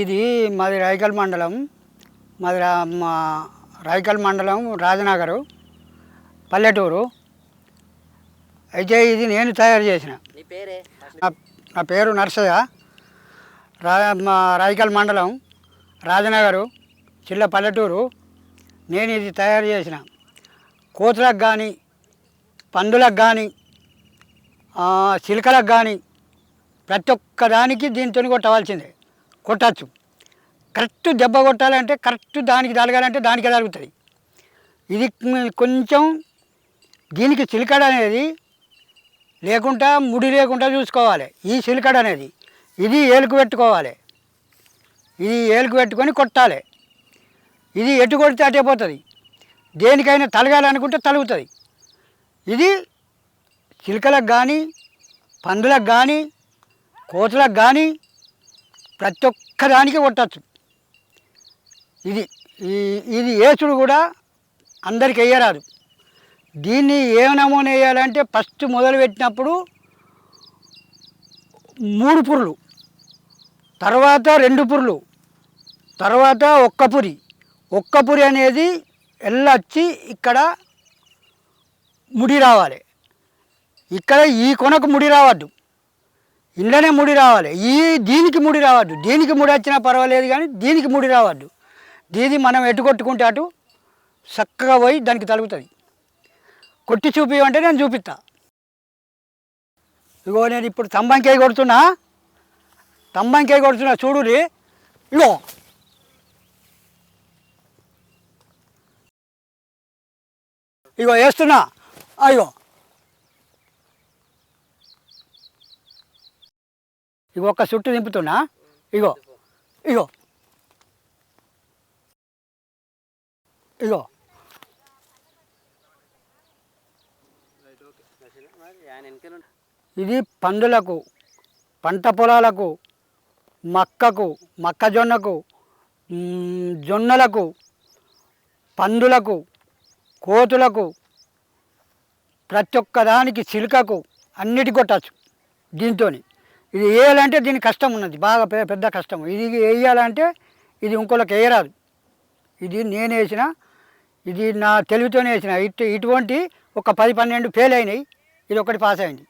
ఇది మాది రైకల్ మండలం. మాది మా రైకల్ మండలం రాజనగరు పల్లెటూరు. అయితే ఇది నేను తయారు చేసిన. నీ పేరే? నర్సయ్య. రా మా రైకల్ మండలం రాజనగరు చిల్ల పల్లెటూరు. నేను ఇది తయారు చేసిన. కోతులకు కానీ పందులకు కానీ చిలుకలకు కానీ ప్రతి ఒక్క దానికి దీంతో కొట్టవలసిందే. కొట్టచ్చు. కరెక్ట్ దెబ్బ కొట్టాలంటే కరెక్ట్ దానికి తలగాలంటే దానికే తరుగుతుంది ఇది కొంచెం దీనికి చిలికడ అనేది లేకుండా ముడి లేకుండా చూసుకోవాలి. ఈ చిలికడ అనేది ఇది ఏలుకు పెట్టుకోవాలి. ఇది ఏలుకు పెట్టుకొని కొట్టాలి. ఇది ఎటు కొడితే అటే పోతుంది. దేనికైనా తలగాలనుకుంటే తలుగుతుంది ఇది చిలుకలకు కానీ పందులకు కానీ కోతులకు కానీ ప్రతి ఒక్కదానికి కొట్టచ్చు. ఇది ఈ ఇది ఏసుడు కూడా అందరికి వేయరాదు. దీన్ని ఏ నమూనా వేయాలంటే ఫస్ట్ మొదలు పెట్టినప్పుడు మూడు పురులు తర్వాత రెండు పురులు తర్వాత ఒక్క పురి. ఒక్క పురి అనేది ఎల్లొచ్చి ఇక్కడ ముడి రావాలి. ఇక్కడ ఈ కొనకు ముడి రావద్దు. ఇంట్లోనే ముడి రావాలి. ఈ దీనికి ముడి రావద్దు. దీనికి ముడి వచ్చినా పర్వాలేదు కానీ దీనికి ముడి రావద్దు. దీది మనం ఎటు కొట్టుకుంటే అటు చక్కగా పోయి దానికి తలుగుతుంది. కొట్టి చూపివంటే నేను చూపిస్తా ఇగో నేను ఇప్పుడు తంబంకాయ కొడుతున్నా. తంబంకాయ కొడుతున్నా చూడురి ఇగో. ఇగో వేస్తున్నా. అయ్యో ఇగో ఒక్క చుట్టు దింపుతున్నా. ఇగో ఇగో. ఇగో. ఇది పందులకు పంట పొలాలకు మక్కకు మొక్కజొన్నకు జొన్నలకు పందులకు కోతులకు ప్రతి ఒక్క దానికి చిలుకకు అన్నిటి కొట్టచ్చు దీంతో ఇది వేయాలంటే దీనికి కష్టం ఉన్నది బాగా పెద్ద కష్టం. ఇది వేయాలంటే ఇది ఇంకోళ్ళకి వేయరాదు. ఇది నేను వేసిన ఇది నా తెలివితోనే వేసిన ఇటు ఇటువంటి ఒక పది పన్నెండు ఫెయిల్ అయినాయి ఇది ఒకటి పాస్ అయింది.